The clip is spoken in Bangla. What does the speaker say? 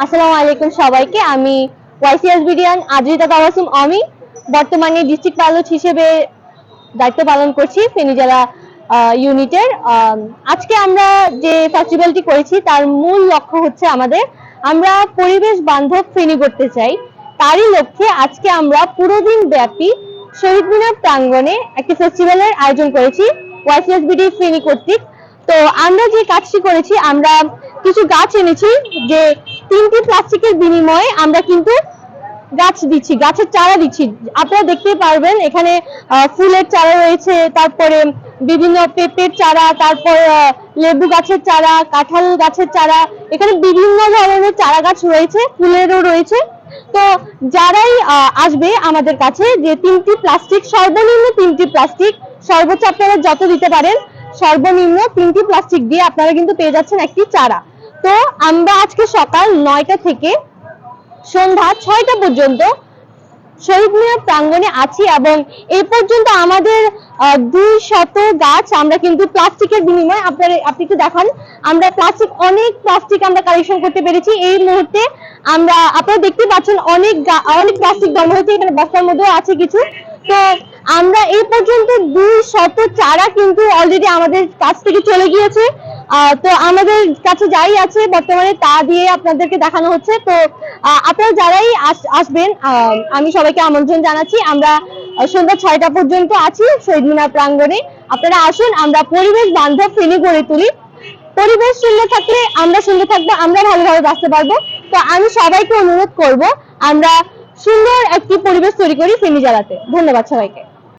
আসসালামু আলাইকুম সবাইকে। আমি ওয়াইসিএস বিডিয়ান আদ্রিতা তাবাসুম অমি। বর্তমানে ডিস্ট্রিক্ট পাইলট হিসেবে দায়িত্ব পালন করছি ফেনী ইউনিটের। আজকে আমরা যে ফেস্টিভ্যালটি করেছি, তার মূল লক্ষ্য হচ্ছে আমাদের আমরা পরিবেশ বান্ধব ফেনী করতে চাই। তারই লক্ষ্যে আজকে আমরা পুরো দিন ব্যাপী শহীদ মিনার প্রাঙ্গণে একটি ফেস্টিভ্যালের আয়োজন করেছি ওয়াইসিএস বিডি ফেনী কর্তৃক। তো আমরা যে কাজটি করেছি, আমরা কিছু গাছ এনেছি, যে তিনটি প্লাস্টিকের বিনিময়ে আমরা কিন্তু গাছ দিচ্ছি, গাছের চারা দিচ্ছি। আপনারা দেখতেই পারবেন, এখানে ফুলের চারা রয়েছে, তারপরে বিভিন্ন পেঁপের চারা, তারপর লেবু গাছের চারা, কাঁঠাল গাছের চারা, এখানে বিভিন্ন ধরনের চারা গাছ রয়েছে, ফুলেরও রয়েছে। তো যারাই আসবে আমাদের কাছে যে তিনটি প্লাস্টিক, সর্বনিম্ন তিনটি প্লাস্টিক, সর্বোচ্চ আপনারা যত দিতে পারেন, সর্বনিম্ন তিনটি প্লাস্টিক দিয়ে আপনারা কিন্তু পেয়ে যাচ্ছেন একটি চারা। তো আমরা আজকে সকাল নয়টা থেকে সন্ধ্যা ছয়টা পর্যন্ত শহীদ মিনার প্রাঙ্গণে আছি এবং এই পর্যন্ত আমাদের দুই শত গাছ আমরা কিন্তু প্লাস্টিকের বিনিময়ে আপনার আপনি একটু দেখান। আমরা প্লাস্টিক, অনেক প্লাস্টিক আমরা কালেকশন করতে পেরেছি। এই মুহূর্তে আমরা, আপনারা দেখতে পাচ্ছেন অনেক অনেক প্লাস্টিক জমা হয়েছে, এখানে বস্তার মধ্যেও আছে কিছু। তো আমরা এই পর্যন্ত দুই শত চারা কিন্তু অলরেডি আমাদের কাছ থেকে চলে গিয়েছে। তো আমাদের কাছে যাই আছে বর্তমানে তা দিয়ে আপনাদেরকে দেখানো হচ্ছে। তো আপনারা যারাই আস- আসবেন আমি সবাইকে আমন্ত্রণ জানাচ্ছি। আমরা সন্ধ্যা ছয়টা পর্যন্ত আছি শহীদ মিনার প্রাঙ্গণে। আপনারা আসুন, আমরা পরিবেশ বান্ধব ফেনী গড়ে তুলি। পরিবেশ সুন্দর থাকলে আমরা সুন্দর থাকব, আমরা ভালোভাবে বাঁচতে পারব। তো আমি সবাইকে অনুরোধ করব, আমরা সুন্দর একটি পরিবেশ তৈরি করি ফেনী জ্বালাতে। ধন্যবাদ সবাইকে।